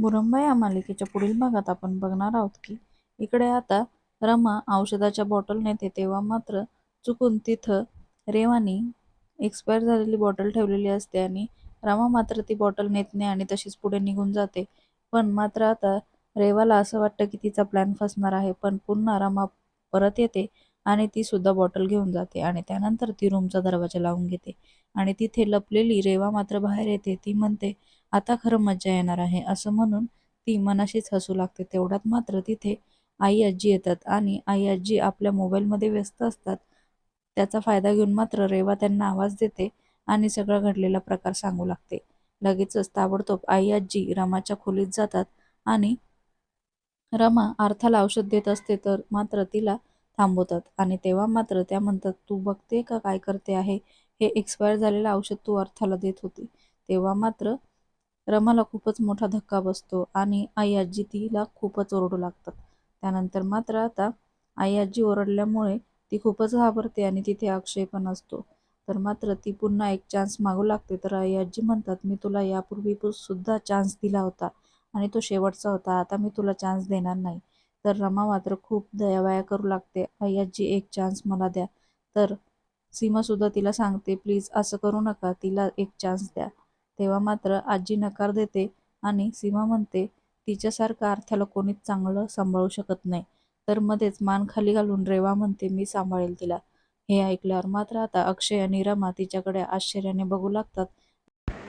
मुरंबा या मालिकेच्या पुढील भागात आपण बघणार आहोत की इकडे आता रमा औषधाच्या बॉटल नेते तेव्हा मात्र चुकून तिथं रेवानी एक्सपायर झालेली बॉटल ठेवलेली असते आणि रमा मात्र ती बॉटल नेत नाही आणि तशीच पुढे निघून जाते. पण मात्र आता रेवाला असं वाटतं की तिचा प्लॅन फसणार आहे. पण पुन्हा रमा परत येते आणि ती सुद्धा बॉटल घेऊन जाते आणि त्यानंतर ती रूमचा दरवाजा लावून घेते. आणि तिथे लपलेली रेवा मात्र बाहेर येते. ती म्हणते आता खरं मज्जा येणार आहे. असं म्हणून ती मनाशीच हसू लागते. तेवढ्यात मात्र तिथे आई आजी येतात आणि आई आजी आपल्या मोबाईलमध्ये व्यस्त असतात. त्याचा फायदा घेऊन मात्र रेवा त्यांना आवाज देते आणि सगळा घडलेला प्रकार सांगू लागते. लगेचच ताबडतोब आई आजी रमाच्या खोलीत जातात आणि रमा अर्थाला औषध देत असते तर मात्र तिला थांबवतात. आणि तेव्हा मात्र त्या म्हणतात तू बघते का काय करते आहे? हे एक्सपायर झालेलं औषध तू अर्थाला देत होती. तेव्हा मात्र रमाला खूपच मोठा धक्का बसतो आणि आई आजी तिला खूपच ओरडू लागतात. त्यानंतर मात्र आता आई आजी ओरडल्यामुळे ती खूपच घाबरते आणि तिथे अक्षय पण असतो. तर मात्र ती पुन्हा एक चान्स मागू लागते. तर आई आजी म्हणतात मी तुला यापूर्वी सुद्धा चान्स दिला होता आणि तो शेवटचा होता. आता मी तुला चान्स देणार नाही. तर रमा मात्र खूप दयावया करू लागते. अय्याजी एक चान्स मला द्या. तर सीमासुद्धा तिला सांगते प्लीज असं करू नका तिला एक चान्स द्या. तेव्हा मात्र आजी नकार देते आणि सीमा म्हणते तिच्यासारखं अर्थाला कोणीच चांगलं सांभाळू शकत नाही. तर मध्येच मान खाली घालून रेवा म्हणते मी सांभाळेल तिला. हे ऐकल्यावर मात्र आता अक्षय आणि रमा तिच्याकडे आश्चर्याने बघू लागतात.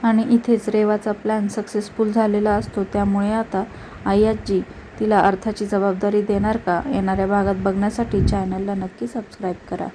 आणि इथेच रेवाचा प्लॅन सक्सेसफुल झालेला असतो. त्यामुळे आता आई आजी तिला अर्थाची जबाबदारी देणार का? येणाऱ्या भागात बघण्यासाठी चॅनलला नक्की सबस्क्राईब करा.